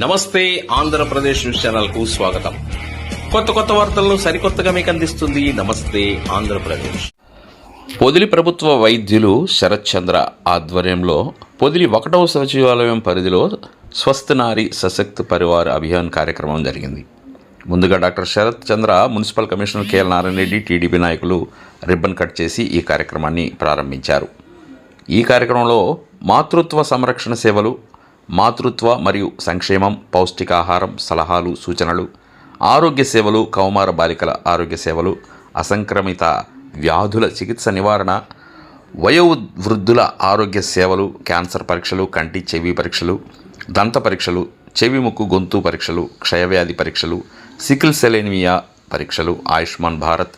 నమస్తే ఆంధ్రప్రదేశ్ న్యూస్ ఛానల్కు స్వాగతం. కొత్త కొత్త వార్తలను సరికొత్తగా మీకు అందిస్తుంది నమస్తే ఆంధ్రప్రదేశ్. పొదిలి ప్రభుత్వ వైద్యులు శరత్ చంద్ర ఆధ్వర్యంలో పొదిలి ఒకటవ సచివాలయం పరిధిలో స్వస్థ నారీ సశక్త్ పరివార్ అభియాన్ కార్యక్రమం జరిగింది. ముందుగా doctor Sharath Chandra municipal commissioner K L Narayana Reddy TDP నాయకులు రిబ్బన్ కట్ చేసి ఈ కార్యక్రమాన్ని ప్రారంభించారు. ఈ కార్యక్రమంలో మాతృత్వ సంరక్షణ సేవలు మాతృత్వ మరియు సంక్షేమం పౌష్టికాహారం సలహాలు సూచనలు ఆరోగ్య సేవలు కౌమార బాలికల ఆరోగ్య సేవలు అసంక్రమిత వ్యాధుల చికిత్స నివారణ వయోవృద్ధుల ఆరోగ్య సేవలు క్యాన్సర్ పరీక్షలు కంటి చెవి పరీక్షలు దంత పరీక్షలు చెవి ముక్కు గొంతు పరీక్షలు క్షయవ్యాధి పరీక్షలు సికిల్ సెలేనియా పరీక్షలు ఆయుష్మాన్ భారత్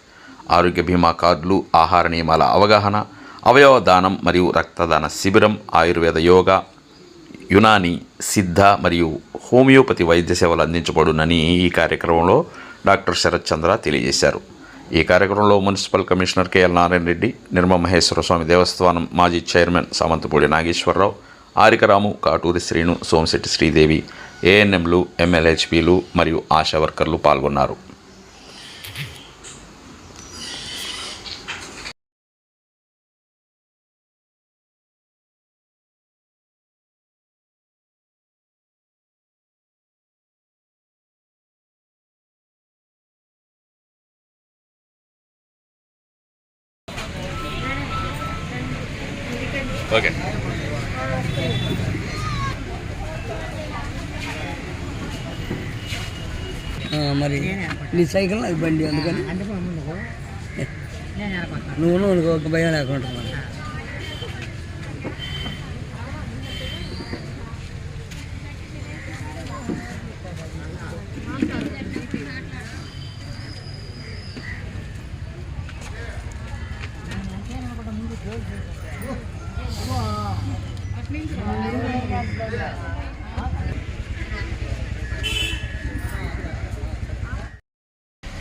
ఆరోగ్య బీమా కార్డులు ఆహార నియమాల అవగాహన అవయవ దానం మరియు రక్తదాన శిబిరం ఆయుర్వేద యోగా యునాని సిద్ధ మరియు హోమియోపతి వైద్య సేవలు అందించబడునని ఈ కార్యక్రమంలో డాక్టర్ శరత్ చంద్ర తెలియజేశారు. ఈ కార్యక్రమంలో municipal commissioner K L Narayana Reddy Nirma Maheshwara Swamy దేవస్థానం మాజీ చైర్మన్ సామంతపూడి నాగేశ్వరరావు ఆరికరాము కాటూరి శ్రీను సోమశెట్టి శ్రీదేవి ఏఎన్ఎంలు ఎమ్మెల్యేహెచ్పీలు మరియు ఆశా వర్కర్లు పాల్గొన్నారు. ఓకే. మరి నీ సైకిల్ నాకు బండి అందుకని. నువ్వు నువ్వు అనుకో, ఒక భయం లేకుండా మరి.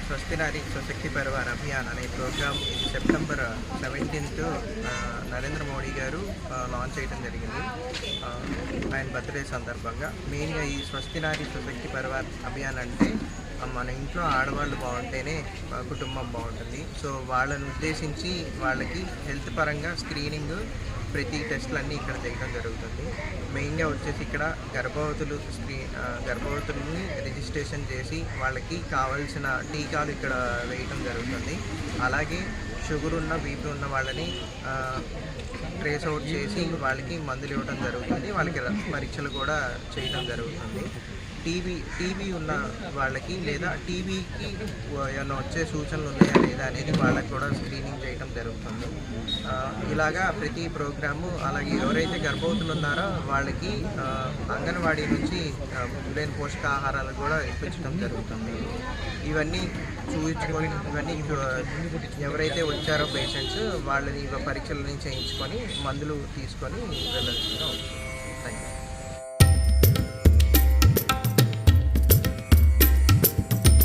స్వస్తి నారి స్వశక్తి పరివార్ అభియాన్ అనే ప్రోగ్రామ్ ఇది సెప్టెంబర్ సెవెంటీన్త్ నరేంద్ర మోడీ గారు లాంచ్ చేయడం జరిగింది. ఆయన బర్త్డే సందర్భంగా. మెయిన్గా ఈ స్వస్తి నారి స్వశక్తి పరివార్ అభియాన్ అంటే మన ఇంట్లో ఆడవాళ్ళు బాగుంటేనే కుటుంబం బాగుంటుంది. సో వాళ్ళని ఉద్దేశించి వాళ్ళకి హెల్త్ పరంగా స్క్రీనింగ్ ప్రతి టెస్ట్లు అన్నీ ఇక్కడ చేయడం జరుగుతుంది. మెయిన్గా వచ్చేసి ఇక్కడ గర్భవతులు స్క్రీ గర్భవతుల్ని రిజిస్ట్రేషన్ చేసి వాళ్ళకి కావాల్సిన టీకాలు ఇక్కడ వేయటం జరుగుతుంది. అలాగే షుగర్ ఉన్న బీపీ ఉన్న వాళ్ళని ట్రేస్ అవుట్ చేసి వాళ్ళకి మందులు ఇవ్వడం జరుగుతుంది. వాళ్ళకి పరీక్షలు కూడా చేయడం జరుగుతుంది. టీబీ టీబీ ఉన్న వాళ్ళకి లేదా టీబీకి ఏమైనా వచ్చే సూచనలు ఉన్నాయా లేదా అనేది వాళ్ళకి కూడా స్క్రీనింగ్ చేయడం జరుగుతుంది. ఇలాగా ప్రతి ప్రోగ్రాము అలాగే ఎవరైతే గర్భవతులు ఉన్నారో వాళ్ళకి అంగన్వాడీ నుంచి లేని పోషకాహారాలు కూడా ఇప్పించడం జరుగుతుంది. ఇవన్నీ చూపించుకొని ఇవన్నీ ఎవరైతే వచ్చారో పేషెంట్స్ వాళ్ళని పరీక్షల నుంచి చేయించుకొని మందులు తీసుకొని వెళ్ళాల్సిందిగా ఉంటుంది